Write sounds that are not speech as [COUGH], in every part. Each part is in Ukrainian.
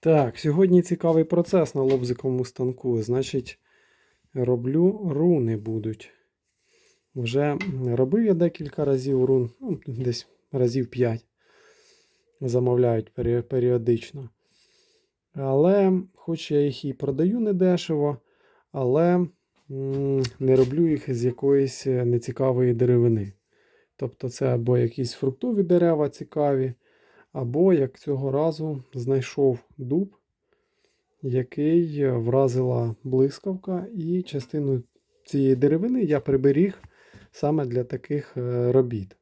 Так, сьогодні цікавий процес на лобзиковому станку. Значить, роблю руни будуть. Вже робив я декілька разів рун, ну, десь разів 5. Замовляють періодично. Але, хоч я їх і продаю недешево, але не роблю їх з якоїсь е, нецікавої деревини. Тобто це або якісь фруктові дерева цікаві, або як цього разу знайшов дуб, який вразила блискавка, і частину цієї деревини я приберіг саме для таких е, робіт.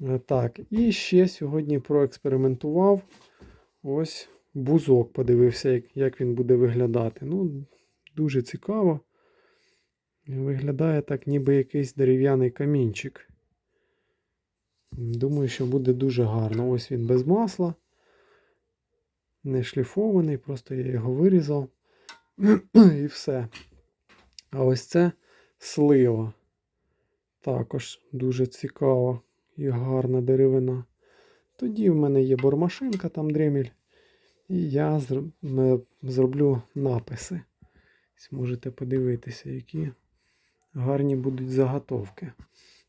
Е, Так, і ще сьогодні проекспериментував ось бузок, подивився, як він буде виглядати. Ну, дуже цікаво. Виглядає так, ніби якийсь дерев'яний камінчик. Думаю, що буде дуже гарно. Ось він без масла. Не шліфований, просто я його вирізав. [CLEARS THROAT] І все. А ось це слива. Також дуже цікава і гарна деревина. Тоді в мене є бормашинка, там дреміль. І я зроблю написи. Можете подивитися, які гарні будуть заготовки.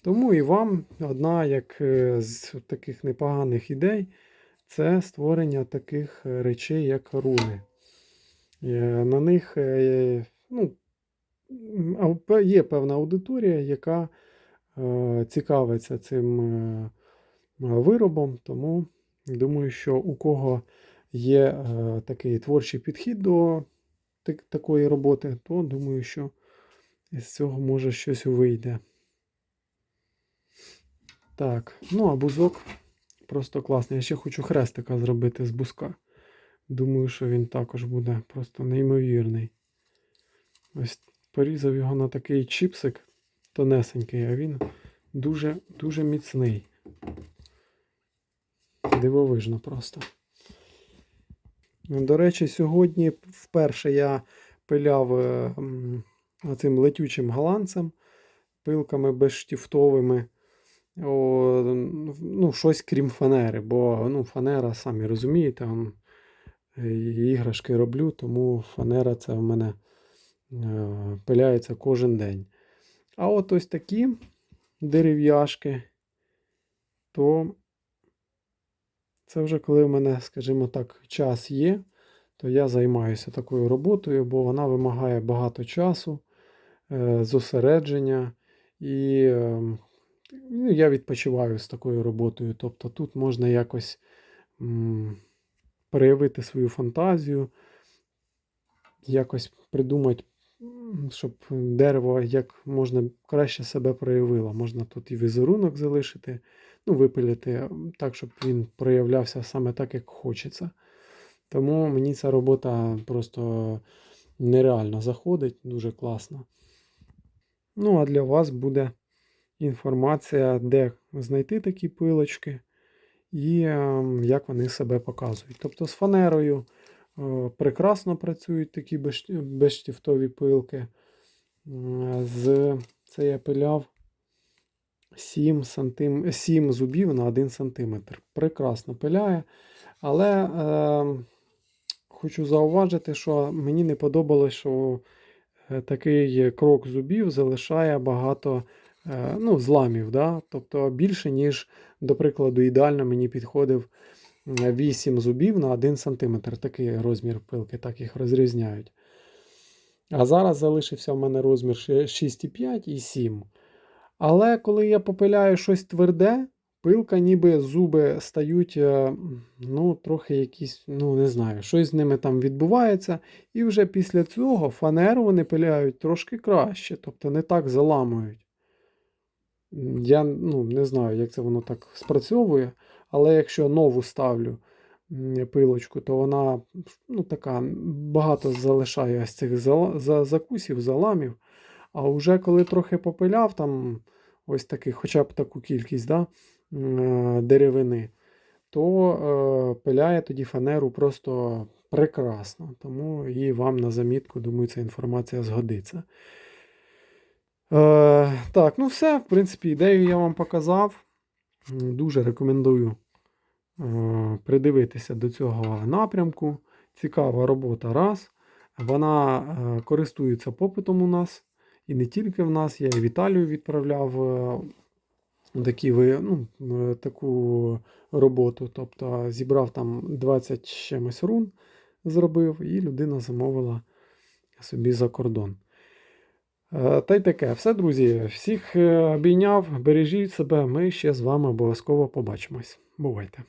Тому і вам одна як е, з таких непоганих ідей це створення таких е, речей, як руни. Е, На них ну, є певна аудиторія, яка цікавиться цим виробом, тому думаю, що у кого є такий творчий підхід до такої роботи, то думаю, що з цього може щось вийде. Так, ну а бузок просто класний. Я ще хочу хрестика зробити з бузка. Думаю, що він також буде просто неймовірний. Ось порізав його на такий чіпсик тонесенький, а він дуже, дуже міцний. Дивовижно просто. До речі, сьогодні вперше я пиляв е, цим летючим голландцем, пилками безштифтовими. О, ну, щось крім фанери, бо ну, фанера, самі розумієте, он, е, іграшки роблю, тому фанера це в мене е, пиляється кожен день. А от ось такі дерев'яшки, то це вже коли в мене, скажімо так, час є, то я займаюся такою роботою, бо вона вимагає багато часу, е, зосередження і е, ну, я відпочиваю з такою роботою. Тобто тут можна якось м, проявити свою фантазію, якось придумати, щоб дерево як можна краще себе проявило. Можна тут і візерунок залишити, ну, випилити так, щоб він проявлявся саме так, як хочеться. Тому мені ця робота просто нереально заходить, дуже класно. Ну, а для вас буде інформація, де знайти такі пилочки і ем, як вони себе показують. Тобто з фанерою е, прекрасно працюють такі безш- безштифтові пилки. З, це я пиляв 7, сантим, 7 зубів на 1 см. Прекрасно пиляє. Але е, хочу зауважити, що мені не подобалось, що е, такий крок зубів залишає багато ну, зламів. Да? Тобто більше, ніж, до прикладу, ідеально мені підходив е, 8 зубів на 1 см. Такий розмір пилки, так їх розрізняють. А зараз залишився в мене розмір ще 6,5 і 7. Але коли я попиляю щось тверде, пилка, ніби зуби стають, е, ну, трохи якісь, ну, не знаю, щось з ними там відбувається. І вже після цього фанеру вони пиляють трошки краще, тобто не так заламують. Я ну, не знаю, як це воно так спрацьовує, але якщо нову ставлю пилочку, то вона ну, така багато залишає ось цих закусів, заламів. А вже коли трохи попиляв, там ось таких, хоча б таку кількість да, е, деревини, то е, пиляє тоді фанеру просто прекрасно. Тому і вам на замітку, думаю, ця інформація згодиться. Е, так, ну все, в принципі, ідею я вам показав. Дуже рекомендую е, придивитися до цього напрямку. цікава робота раз. Вона е, користується попитом у нас. І не тільки в нас, я і в Італію відправляв е, такі, ну, е, таку роботу. Тобто зібрав там 20 чимось рун, зробив, і людина замовила собі за кордон. Е, Та й таке. Все, друзі. Всіх е, обійняв, бережіть себе. Ми ще з вами обов'язково побачимось. Бувайте!